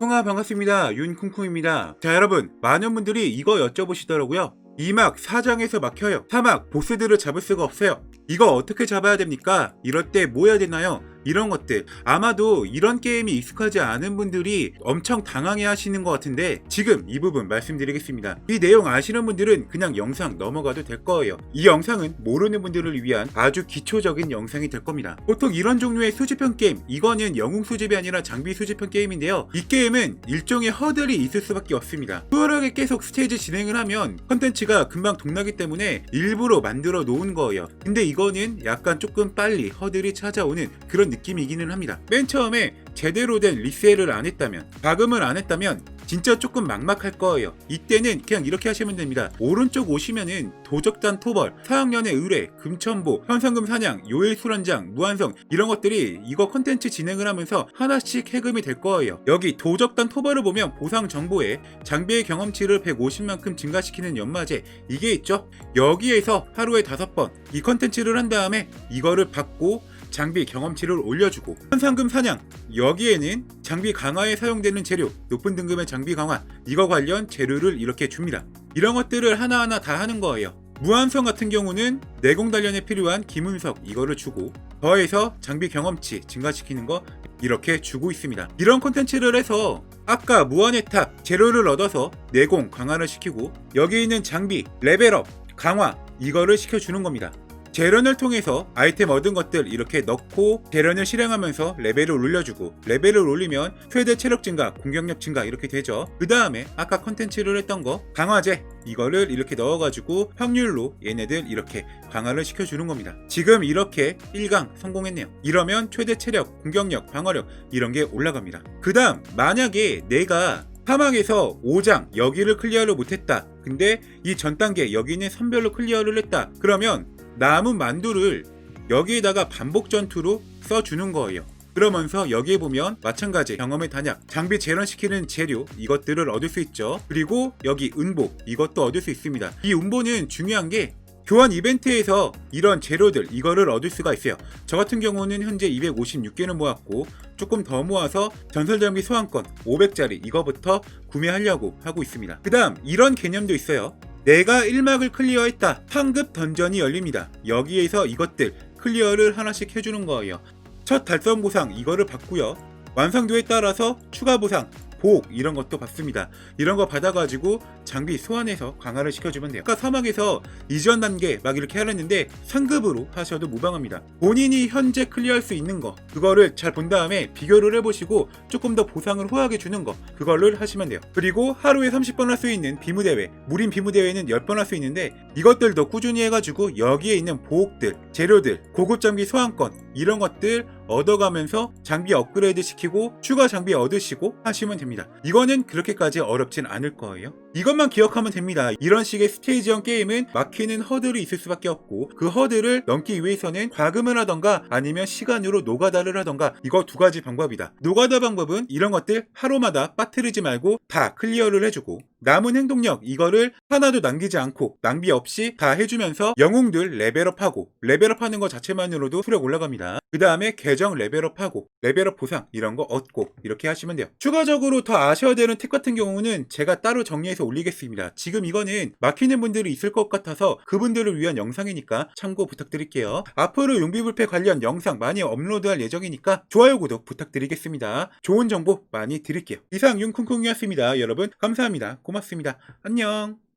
쿵아 반갑습니다. 윤쿵쿵입니다. 자 여러분 많은 분들이 이거 여쭤보시더라고요. 2막 4장에서 막혀요. 3막 보스들을 잡을 수가 없어요. 이거 어떻게 잡아야 됩니까? 이럴 때 뭐 해야 되나요? 이런 것들. 아마도 이런 게임이 익숙하지 않은 분들이 엄청 당황해 하시는 것 같은데 지금 이 부분 말씀드리겠습니다. 이 내용 아시는 분들은 그냥 영상 넘어가도 될 거예요. 이 영상은 모르는 분들을 위한 아주 기초적인 영상이 될 겁니다. 보통 이런 종류의 수집형 게임 이거는 영웅 수집이 아니라 장비 수집형 게임인데요. 이 게임은 일종의 허들이 있을 수밖에 없습니다. 수월하게 계속 스테이지 진행을 하면 컨텐츠가 금방 동나기 때문에 일부러 만들어 놓은 거예요. 근데 이거는 약간 조금 빨리 허들이 찾아오는 그런 느낌이기는 합니다. 맨 처음에 제대로 된 리셀을 안 했다면, 과금을 안 했다면 진짜 조금 막막할 거예요. 이때는 그냥 이렇게 하시면 됩니다. 오른쪽 오시면은 도적단 토벌, 사학년의 의뢰, 금천보, 현상금 사냥, 요일 수련장, 무한성 이런 것들이 이거 컨텐츠 진행을 하면서 하나씩 해금이 될 거예요. 여기 도적단 토벌을 보면 보상 정보에 장비의 경험치를 150만큼 증가시키는 연마제 이게 있죠. 여기에서 하루에 다섯 번이 컨텐츠를 한 다음에 이거를 받고 장비 경험치를 올려주고 현상금 사냥 여기에는 장비 강화에 사용되는 재료 높은 등급의 장비 강화 이거 관련 재료를 이렇게 줍니다. 이런 것들을 하나하나 다 하는 거예요. 무한성 같은 경우는 내공 단련에 필요한 기문석 이거를 주고 더해서 장비 경험치 증가시키는 거 이렇게 주고 있습니다. 이런 콘텐츠를 해서 아까 무한의 탑 재료를 얻어서 내공 강화를 시키고 여기 있는 장비 레벨업 강화 이거를 시켜주는 겁니다 재련을 통해서 아이템 얻은 것들 이렇게 넣고 재련을 실행하면서 레벨을 올려주고 레벨을 올리면 최대 체력 증가, 공격력 증가 이렇게 되죠. 그 다음에 아까 컨텐츠를 했던 거 강화제 이거를 이렇게 넣어가지고 확률로 얘네들 이렇게 강화를 시켜주는 겁니다. 지금 이렇게 1강 성공했네요. 이러면 최대 체력, 공격력, 방어력 이런 게 올라갑니다. 그 다음 만약에 내가 사막에서 5장 여기를 클리어를 못했다. 근데 이 전 단계 여기는 선별로 클리어를 했다. 그러면 남은 만두를 여기에다가 반복 전투로 써주는 거예요. 그러면서 여기에 보면 마찬가지 경험의 단약, 장비 재련시키는 재료 이것들을 얻을 수 있죠. 그리고 여기 은보 이것도 얻을 수 있습니다. 이 은보는 중요한 게 교환 이벤트에서 이런 재료들 이거를 얻을 수가 있어요. 저 같은 경우는 현재 256개는 모았고 조금 더 모아서 전설장비 소환권 500짜리 이거부터 구매하려고 하고 있습니다. 그 다음 이런 개념도 있어요. 내가 1막을 클리어했다. 상급 던전이 열립니다. 여기에서 이것들 클리어를 하나씩 해주는 거예요. 첫 달성 보상 이거를 받고요. 완성도에 따라서 추가 보상, 보호 이런 것도 받습니다. 이런 거 받아가지고 장비 소환해서 강화를 시켜주면 돼요. 아까 사막에서 이전 단계 막 이렇게 하랬는데 상급으로 하셔도 무방합니다. 본인이 현재 클리어할 수 있는 거 그거를 잘 본 다음에 비교를 해보시고 조금 더 보상을 후하게 주는 거 그걸를 하시면 돼요. 그리고 하루에 30번 할 수 있는 비무대회 무림 비무대회는 10번 할 수 있는데 이것들도 꾸준히 해가지고 여기에 있는 보옥들 재료들 고급 장비 소환권 이런 것들 얻어가면서 장비 업그레이드 시키고 추가 장비 얻으시고 하시면 됩니다. 이거는 그렇게까지 어렵진 않을 거예요. 이것만 기억하면 됩니다. 이런 식의 스테이지형 게임은 막히는 허들이 있을 수밖에 없고 그 허들을 넘기 위해서는 과금을 하던가 아니면 시간으로 노가다를 하던가 이거 두 가지 방법이다. 노가다 방법은 이런 것들 하루마다 빠뜨리지 말고 다 클리어를 해주고 남은 행동력 이거를 하나도 남기지 않고 낭비 없이 다 해주면서 영웅들 레벨업하고 레벨업하는 것 자체만으로도 수력 올라갑니다. 그 다음에 계정 레벨업하고 레벨업 보상 이런 거 얻고 이렇게 하시면 돼요. 추가적으로 더 아셔야 되는 팁 같은 경우는 제가 따로 정리해서 올리겠습니다. 지금 이거는 막히는 분들이 있을 것 같아서 그분들을 위한 영상이니까 참고 부탁드릴게요. 앞으로 용비불패 관련 영상 많이 업로드할 예정이니까 좋아요 구독 부탁드리겠습니다. 좋은 정보 많이 드릴게요. 이상 윤쿵쿵이었습니다. 여러분 감사합니다. 고맙습니다. 안녕.